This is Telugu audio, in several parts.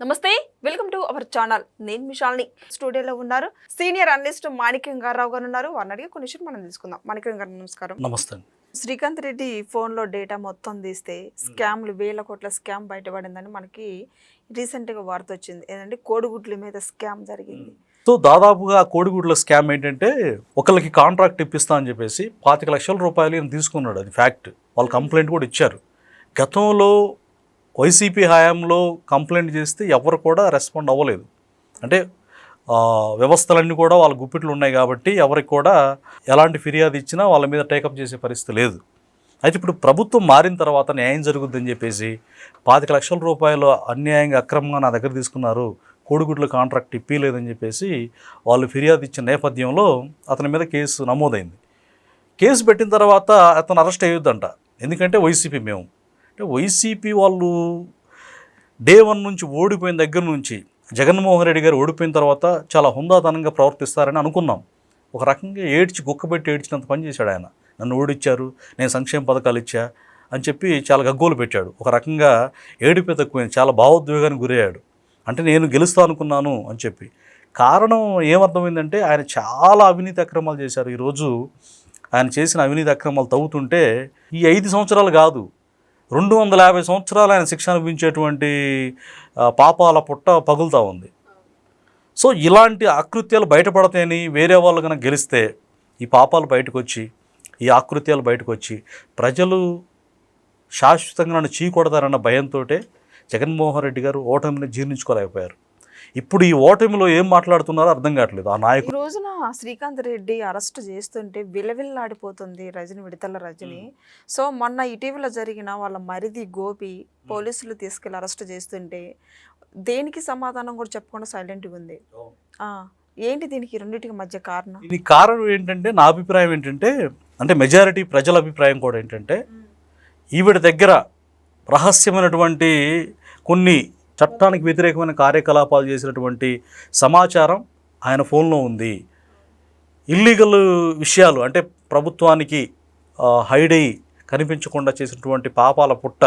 నమస్తే వెల్కమ్ టు అవర్ ఛానల్. నేను మిషాల్ని స్టూడియోలో ఉన్నారు సీనియర్ అనలిస్ట్ మాణిక్యం గారావు గారు ఉన్నారు. వారిని అడిగి కొన్ని విషయాలు మనం తెలుసుకుందాం. మాణిక్యం గారు నమస్కారం. నమస్తే శ్రీకాంత్ రెడ్డి ఫోన్లో డేటా మొత్తం తీస్తే స్కామ్లు వేల కోట్ల స్కామ్ బయటపడిందని మనకి రీసెంట్గా వార్త వచ్చింది. ఏంటంటే కోడిగుడ్ల మీద స్కామ్ జరిగింది. సో దాదాపుగా కోడిగుడ్ల స్కామ్ ఏంటంటే ఒకరికి కాంట్రాక్ట్ ఇప్పిస్తా అని చెప్పేసి పాతిక లక్షల రూపాయలు ఈయన తీసుకున్నాడు. అది ఫ్యాక్ట్. వాళ్ళు కంప్లైంట్ కూడా ఇచ్చారు. గతంలో వైసీపీ హయాంలో కంప్లైంట్ చేస్తే ఎవరు కూడా రెస్పాండ్ అవ్వలేదు. అంటే వ్యవస్థలన్నీ కూడా వాళ్ళ గుప్పిట్లు ఉన్నాయి కాబట్టి ఎవరికి కూడా ఎలాంటి ఫిర్యాదు ఇచ్చినా వాళ్ళ మీద టేకప్ చేసే పరిస్థితి లేదు. అయితే ఇప్పుడు ప్రభుత్వం మారిన తర్వాత న్యాయం జరుగుద్దని చెప్పేసి పాతిక లక్షల రూపాయలు అన్యాయంగా అక్రమంగా నా దగ్గర తీసుకున్నారు కోడిగుడ్ల కాంట్రాక్ట్ ఇప్పలేదని చెప్పేసి వాళ్ళు ఫిర్యాదు ఇచ్చిన నేపథ్యంలో అతని మీద కేసు నమోదైంది. కేసు పెట్టిన తర్వాత అతను అరెస్ట్ అయ్యొద్దంట. ఎందుకంటే వైసీపీ మేము. అంటే వైసీపీ వాళ్ళు డే వన్ నుంచి ఓడిపోయిన దగ్గర నుంచి జగన్మోహన్ రెడ్డి గారు ఓడిపోయిన తర్వాత చాలా హుందాతనంగా ప్రవర్తిస్తారని అనుకున్నాం. ఒక రకంగా ఏడ్చి గుక్కబెట్టి ఏడ్చినంత పని చేశాడు ఆయన. నన్ను ఓడిచ్చారు నేను సంక్షేమ పథకాలు ఇచ్చా అని చెప్పి చాలా గగ్గోలు పెట్టాడు. ఒక రకంగా ఏడిపే తక్కువైంది చాలా భావోద్వేగానికి గురయ్యాడు. అంటే నేను గెలుస్తా అనుకున్నాను అని చెప్పి. కారణం ఏమర్థమైందంటే ఆయన చాలా అవినీతి అక్రమాలు చేశారు. ఈరోజు ఆయన చేసిన అవినీతి అక్రమాలు తవ్వుతుంటే ఈ ఐదు సంవత్సరాలు కాదు రెండు వందల యాభై సంవత్సరాలు ఆయన శిక్ష అనిపించేటువంటి పాపాల పుట్ట పగులుతూ ఉంది. సో ఇలాంటి ఆకృత్యాలు బయటపడతాయని వేరే వాళ్ళు కనుక గెలిస్తే ఈ పాపాలు బయటకు వచ్చి ఈ ఆకృత్యాలు బయటకు వచ్చి ప్రజలు శాశ్వతంగా నన్ను చీకొడతారన్న భయంతో జగన్మోహన్ రెడ్డి గారు ఓటమిని జీర్ణించుకోలేకపోయారు. ఇప్పుడు ఈ ఓటమిలో ఏం మాట్లాడుతున్నారో అర్థం కావట్లేదు. ఆ ఈ నాయకుడు రోజున శ్రీకాంత్ రెడ్డి అరెస్ట్ చేస్తుంటే విలవిల్లాడిపోతుంది రజని విడతల రజని. సో మొన్న ఇటీవల జరిగిన వాళ్ళ మరిది గోపి పోలీసులు తీసుకెళ్ళి అరెస్ట్ చేస్తుంటే దేనికి సమాధానం కూడా చెప్పకుండా సైలెంట్గా ఉంది. ఏంటి దీనికి రెండింటికి మధ్య కారణం? దీనికి కారణం ఏంటంటే నా అభిప్రాయం ఏంటంటే అంటే మెజారిటీ ప్రజల అభిప్రాయం కూడా ఏంటంటే ఈవిడ దగ్గర రహస్యమైనటువంటి కొన్ని చట్టానికి వ్యతిరేకమైన కార్యకలాపాలు చేసినటువంటి సమాచారం ఆయన ఫోన్లో ఉంది. ఇల్లీగల్ విషయాలు అంటే ప్రభుత్వానికి హైడ్ అయ్యి కనిపించకుండా చేసినటువంటి పాపాల పుట్ట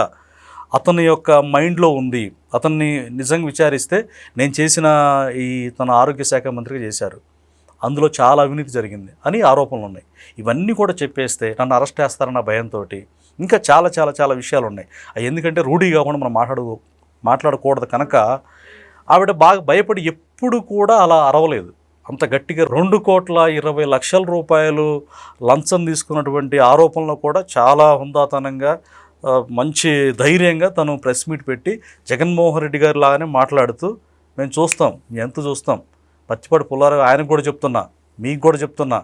అతని యొక్క మైండ్లో ఉంది. అతన్ని నిజంగా విచారిస్తే నేను చేసిన ఈ తన ఆరోగ్య శాఖ మంత్రిగా చేశారు. అందులో చాలా అవినీతి జరిగింది అని ఆరోపణలు ఉన్నాయి. ఇవన్నీ కూడా చెప్పేస్తే నన్ను అరెస్ట్ చేస్తారన్న భయంతో ఇంకా చాలా చాలా చాలా విషయాలు ఉన్నాయి. అవి ఎందుకంటే రూఢీ కాకుండా మనం మాట్లాడు మాట్లాడకూడదు కనుక ఆవిడ బాగా భయపడి ఎప్పుడు కూడా అలా అరవలేదు. అంత గట్టిగా రెండు కోట్ల ఇరవై లక్షల రూపాయలు లంచం తీసుకున్నటువంటి ఆరోపణలో కూడా చాలా హుందాతనంగా మంచి ధైర్యంగా తను ప్రెస్ మీట్ పెట్టి జగన్మోహన్ రెడ్డి గారి లాగానే మాట్లాడుతూ మేము చూస్తాం మేము ఎంత చూస్తాం. పచ్చిపాటి పుల్లారావు ఆయనకు కూడా చెప్తున్నా మీకు కూడా చెప్తున్నా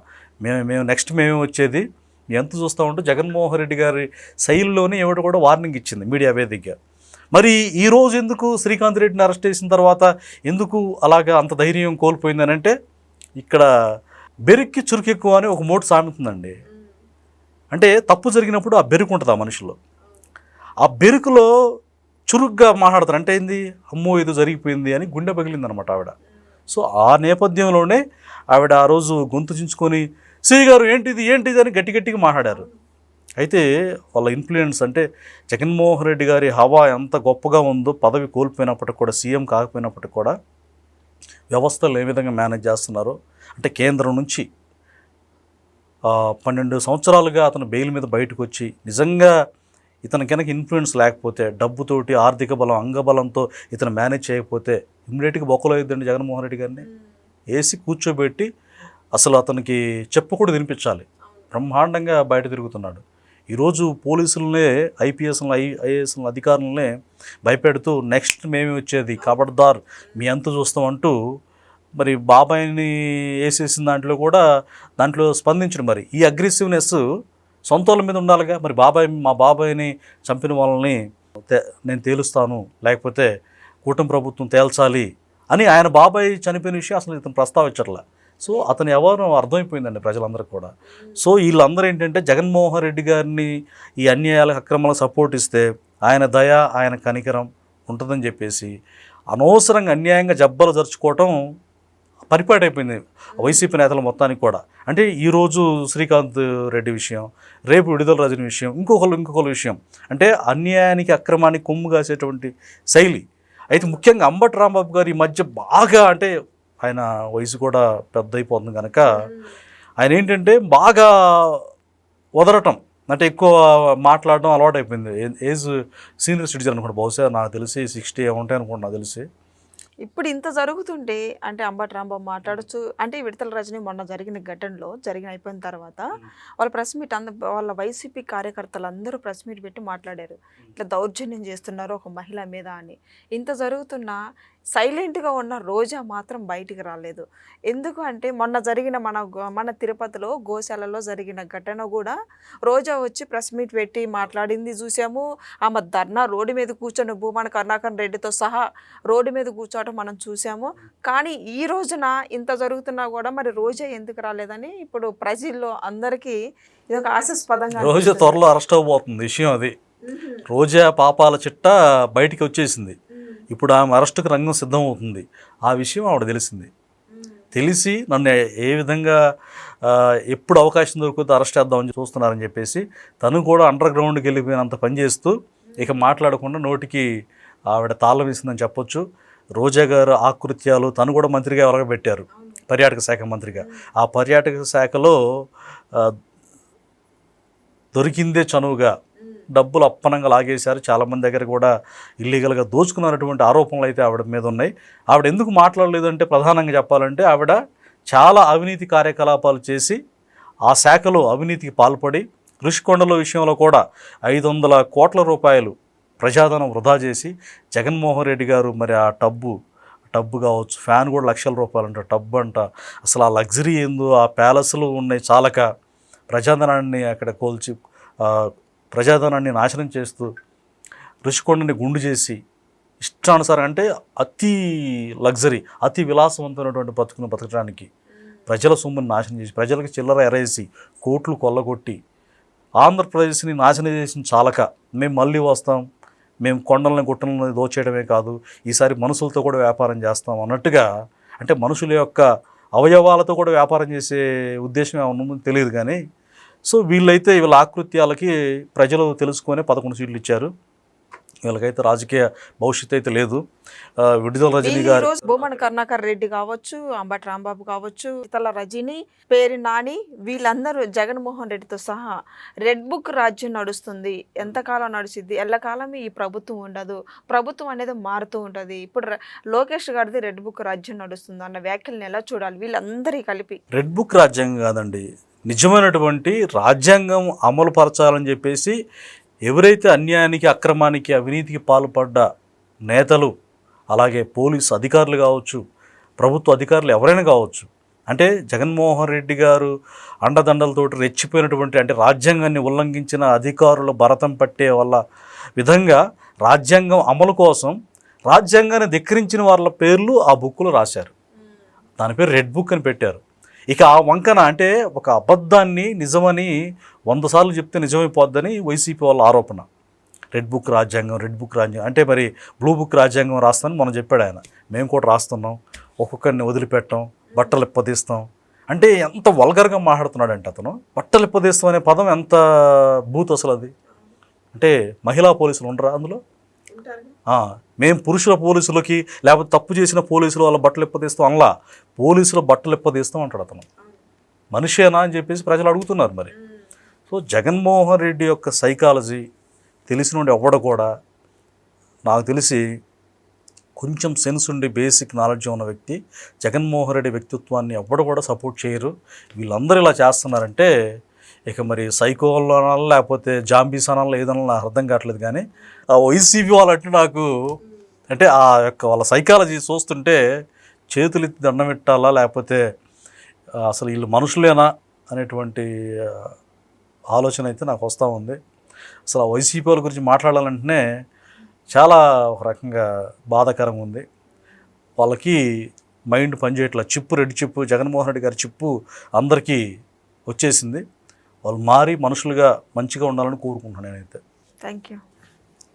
మేము మేము నెక్స్ట్ మేమే వచ్చేది ఎంత చూస్తామంటూ జగన్మోహన్ రెడ్డి గారి శైలిలోనే ఎవడు కూడా వార్నింగ్ ఇచ్చింది మీడియా వేదికగా. మరి ఈరోజు ఎందుకు శ్రీకాంత్ రెడ్డిని అరెస్ట్ చేసిన తర్వాత ఎందుకు అలాగా అంత ధైర్యం కోల్పోయిందని అంటే ఇక్కడ బెరుక్కి చురుకెక్కువ అని ఒక మోటు సామెతుందండి. అంటే తప్పు జరిగినప్పుడు ఆ బెరుకు ఉంటుంది ఆ మనిషిలో ఆ బెరుకులో చురుగ్గా మాట్లాడతారు. అంటే ఏంది? అమ్మో ఏదో జరిగిపోయింది అని గుండె పగిలిందనమాట ఆవిడ. సో ఆ నేపథ్యంలోనే ఆవిడ ఆ రోజు గొంతు చించుకొని శ్రీ గారు ఏంటిది? ఏంటిది? అని గట్టి గట్టిగా మాట్లాడారు. అయితే వాళ్ళ ఇన్ఫ్లుయెన్స్ అంటే జగన్మోహన్ రెడ్డి గారి హవా ఎంత గొప్పగా ఉందో పదవి కోల్పోయినప్పటికి కూడా సీఎం కాకపోయినప్పటికి కూడా వ్యవస్థలు ఏ విధంగా మేనేజ్ చేస్తున్నారో అంటే కేంద్రం నుంచి పన్నెండు సంవత్సరాలుగా అతను బెయిల్ మీద బయటకు వచ్చి నిజంగా ఇతని కనుక ఇన్ఫ్లుయెన్స్ లేకపోతే డబ్బుతోటి ఆర్థిక బలం అంగబలంతో ఇతను మేనేజ్ చేయకపోతే ఇమ్మీడియట్గా బొక్కలో అయ్యిద్దండి జగన్మోహన్ రెడ్డి గారిని. వేసి కూర్చోబెట్టి అసలు అతనికి చెప్పకూడదు వినిపించాలి బ్రహ్మాండంగా బయట తిరుగుతున్నాడు. ఈరోజు పోలీసులనే ఐపీఎస్లను ఐ ఐఏఎస్ల అధికారులనే భయపెడుతూ నెక్స్ట్ మేమే వచ్చేది కబడ్దార్ మీ అంత చూస్తామంటూ మరి బాబాయిని వేసేసిన దాంట్లో కూడా దాంట్లో స్పందించడం మరి. ఈ అగ్రెసివ్నెస్ సొంతోళ్ళ మీద ఉండాలిగా మరి బాబాయ్ మా బాబాయిని చంపిన వాళ్ళని నేను తేలుస్తాను లేకపోతే కూటమి ప్రభుత్వం తేల్చాలి అని ఆయన బాబాయ్ చనిపోయిన విషయం అసలు ఇతను ప్రస్తావించట్లే. సో అతని వ్యవహారం అర్థమైపోయిందండి ప్రజలందరూ కూడా. సో వీళ్ళందరూ ఏంటంటే జగన్మోహన్ రెడ్డి గారిని ఈ అన్యాయాలకు అక్రమాలకు సపోర్ట్ ఇస్తే ఆయన దయ ఆయన కనికరం ఉంటుందని చెప్పేసి అనవసరంగా అన్యాయంగా జబ్బలు జరుచుకోవటం పరిపాటైపోయింది అయిపోయింది వైసీపీ నేతల మొత్తానికి కూడా. అంటే ఈరోజు శ్రీకాంత్ రెడ్డి విషయం రేపు విడుదల రజని విషయం ఇంకొకరు ఇంకొకరు విషయం. అంటే అన్యాయానికి అక్రమానికి కొమ్ము కాసేటువంటి శైలి. అయితే ముఖ్యంగా అంబటి రాంబాబు గారు ఈ మధ్య బాగా అంటే ఆయన వయసు కూడా పెద్ద అయిపోతుంది కనుక ఆయన ఏంటంటే బాగా వదలటం అంటే ఎక్కువ మాట్లాడడం అలవాటు అయిపోయింది ఏజ్ సీనియర్ సిటిజన్ అనుకుంటా బహుశా నాకు తెలిసి సిక్స్టీ ఉంటాయి అనుకుంటా నాకు తెలిసి. ఇప్పుడు ఇంత జరుగుతుంటే అంటే అంబటి రాంబాబు మాట్లాడచ్చు అంటే విడతల రజని మొన్న జరిగిన ఘటనలో జరిగిన అయిపోయిన తర్వాత వాళ్ళ ప్రెస్ మీట్ అంద వాళ్ళ వైసీపీ కార్యకర్తలు అందరూ ప్రెస్ మీట్ పెట్టి మాట్లాడారు. ఇట్లా దౌర్జన్యం చేస్తున్నారు ఒక మహిళ మీద అని. ఇంత జరుగుతున్నా సైలెంట్గా ఉన్న రోజా మాత్రం బయటికి రాలేదు. ఎందుకు అంటే మొన్న జరిగిన మన గో- మన తిరుపతిలో గోశాలలో జరిగిన ఘటన కూడా రోజా వచ్చి ప్రెస్ మీట్ పెట్టి మాట్లాడింది చూసాము. ఆమె ధర్నా రోడ్డు మీద కూర్చొని భూమన కరుణాకర్ రెడ్డితో సహా రోడ్డు మీద కూర్చోవటం మనం చూసాము. కానీ ఈ రోజున ఇంత జరుగుతున్నా కూడా మరి రోజా ఎందుకు రాలేదని ఇప్పుడు ప్రజల్లో అందరికీ ఇది ఒక ఆశాస్పదంగా రోజు. త్వరలో అరెస్ట్ అవబోతుంది విషయం అది. రోజా పాపాల చిట్ట బయటికి వచ్చేసింది. ఇప్పుడు ఆమె అరెస్టుకు రంగం సిద్ధం అవుతుంది ఆ విషయం ఆవిడ తెలిసింది. తెలిసి నన్ను ఏ- విధంగా ఎప్పుడు అవకాశం దొరికితే అరెస్ట్ చేద్దామని చూస్తున్నారని చెప్పేసి తను కూడా అండర్ గ్రౌండ్కి వెళ్ళిపోయినంత పనిచేస్తూ ఇక మాట్లాడకుండా నోటికి ఆవిడ తాళం వేసిందని చెప్పొచ్చు. రోజా గారు ఆకృత్యాలు తను కూడా మంత్రిగా ఎవరగా పెట్టారు. పర్యాటక శాఖ మంత్రిగా. ఆ పర్యాటక శాఖలో దొరికిందే చనువుగా డబ్బులు అప్పనంగా లాగేశారు. చాలామంది దగ్గర కూడా ఇల్లీగల్గా దోచుకున్నటువంటి ఆరోపణలు అయితే ఆవిడ మీద ఉన్నాయి. ఆవిడ ఎందుకు మాట్లాడలేదంటే ప్రధానంగా చెప్పాలంటే ఆవిడ చాలా అవినీతి కార్యకలాపాలు చేసి ఆ శాఖలో అవినీతికి పాల్పడి ఋషికొండల విషయంలో కూడా ఐదు వందల కోట్ల రూపాయలు ప్రజాధనం వృధా చేసి జగన్మోహన్ రెడ్డి గారు మరి ఆ టబ్బు టబ్బు కావచ్చు ఫ్యాన్ కూడా లక్షల రూపాయలు అంట టబ్బు అంట. అసలు ఆ లగ్జరీ ఏందో ఆ ప్యాలెస్లు ఉన్నాయి చాలక ప్రజాధనాన్ని అక్కడ కోల్చి ప్రజాధనాన్ని నాశనం చేస్తూ ఋషికొండని గుండు చేసి ఇష్టానుసారం అంటే అతి లగ్జరీ అతి విలాసవంతమైనటువంటి బతుకును బతకడానికి ప్రజల సొమ్ముని నాశనం చేసి ప్రజలకు చిల్లర ఎరేసి కోట్లు కొల్లగొట్టి ఆంధ్రప్రదేశ్ని నాశనం చేసిన చాలక మేము మళ్ళీ వస్తాం మేము కొండలను గుట్టలను దోచేయడమే కాదు ఈసారి మనుషులతో కూడా వ్యాపారం చేస్తాం అన్నట్టుగా అంటే మనుషుల యొక్క అవయవాలతో కూడా వ్యాపారం చేసే ఉద్దేశం ఏమన్నా తెలియదు కానీ సో వీళ్ళైతే వీళ్ళ ఆకృత్యాలకి ప్రజలు తెలుసుకొని పదకొండు సీట్లు ఇచ్చారు. వీళ్ళకైతే రాజకీయ భవిష్యత్తు అయితే లేదు. విడుదల రజనీ గారు భూమన కరుణాకర్ రెడ్డి కావచ్చు అంబటి రాంబాబు కావచ్చు ఇతల రజని పేరు నాని వీళ్ళందరూ జగన్మోహన్ రెడ్డితో సహా రెడ్ బుక్ రాజ్యం నడుస్తుంది. ఎంతకాలం నడుస్తుంది? ఎల్లకాలం ఈ ప్రభుత్వం ఉండదు. ప్రభుత్వం అనేది మారుతూ ఉంటుంది. ఇప్పుడు లోకేష్ గారిది రెడ్ బుక్ రాజ్యం నడుస్తుంది అన్న వ్యాఖ్యలను ఎలా చూడాలి? వీళ్ళందరి కలిపి. రెడ్ బుక్ రాజ్యాంగం కాదండి. నిజమైనటువంటి రాజ్యాంగం అమలు పరచాలని చెప్పేసి ఎవరైతే అన్యాయానికి అక్రమానికి అవినీతికి పాల్పడ్డ నేతలు అలాగే పోలీసు అధికారులు కావచ్చు ప్రభుత్వ అధికారులు ఎవరైనా కావచ్చు అంటే జగన్మోహన్ రెడ్డి గారు అండదండలతోటి రెచ్చిపోయినటువంటి అంటే రాజ్యాంగాన్ని ఉల్లంఘించిన అధికారులు భరతం పట్టే వల్ల విధంగా రాజ్యాంగం అమలు కోసం రాజ్యాంగాన్ని ధిక్కరించిన వాళ్ళ పేర్లు ఆ బుక్లో రాశారు. దాని పేరు రెడ్ బుక్ అని పెట్టారు. ఇక ఆ వంకన అంటే ఒక అబద్ధాన్ని నిజమని వంద సార్లు చెప్తే నిజమైపోద్దని వైసీపీ వాళ్ళ ఆరోపణ. రెడ్ బుక్ రాజ్యాంగం రెడ్ బుక్ రాజ్యాంగం అంటే మరి బ్లూ బుక్ రాజ్యాంగం రాస్తానని మనం చెప్పాడు ఆయన. మేము కూడా రాస్తున్నాం ఒక్కొక్కరిని వదిలిపెట్టాం బట్టలు ఇప్పదీస్తాం. అంటే ఎంత వల్గర్గా మాట్లాడుతున్నాడంటే అతను. బట్టలు ఇప్పదీస్తాం అనే పదం ఎంత బూత్ అసలు అది? అంటే మహిళా పోలీసులు ఉండరా అందులో? మేము పురుషుల పోలీసులకి లేకపోతే తప్పు చేసిన పోలీసులు వాళ్ళ బట్టలు ఇప్పదీస్తాం అనలా? పోలీసుల బట్టలు ఇప్పదీస్తాం అంటాడు అతను. మనిషేనా అని చెప్పేసి ప్రజలు అడుగుతున్నారు మరి. సో జగన్మోహన్ రెడ్డి యొక్క సైకాలజీ తెలిసిన ఎవడ కూడా నాకు తెలిసి కొంచెం సెన్స్ ఉండి బేసిక్ నాలెడ్జ్ ఉన్న వ్యక్తి జగన్మోహన్ రెడ్డి వ్యక్తిత్వాన్ని ఎవడు కూడా సపోర్ట్ చేయరు. వీళ్ళందరూ ఇలా చేస్తున్నారంటే ఇక మరి సైకోల్లో లేకపోతే జాంబీస్ అనాలో ఏదన్నా నాకు అర్థం కావట్లేదు కానీ ఆ వైసీపీ వాళ్ళంటే నాకు అంటే ఆ యొక్క వాళ్ళ సైకాలజీ చూస్తుంటే చేతులు ఎత్తి దండం పెట్టాలా లేకపోతే అసలు వీళ్ళు మనుషులేనా అనేటువంటి ఆలోచన అయితే నాకు వస్తూ ఉంది. అసలు ఆ వైసీపీ వాళ్ళ గురించి మాట్లాడాలంటేనే చాలా ఒక రకంగా బాధాకరంగా ఉంది. వాళ్ళకి మైండ్ పనిచేయట్ల. చిప్పు రెడ్డి చిప్పు జగన్మోహన్ రెడ్డి గారి చిప్పు అందరికీ వచ్చేసింది. వాళ్ళు మారి మనుషులుగా మంచిగా ఉండాలని కోరుకుంటున్నాను నేనైతే. Thank you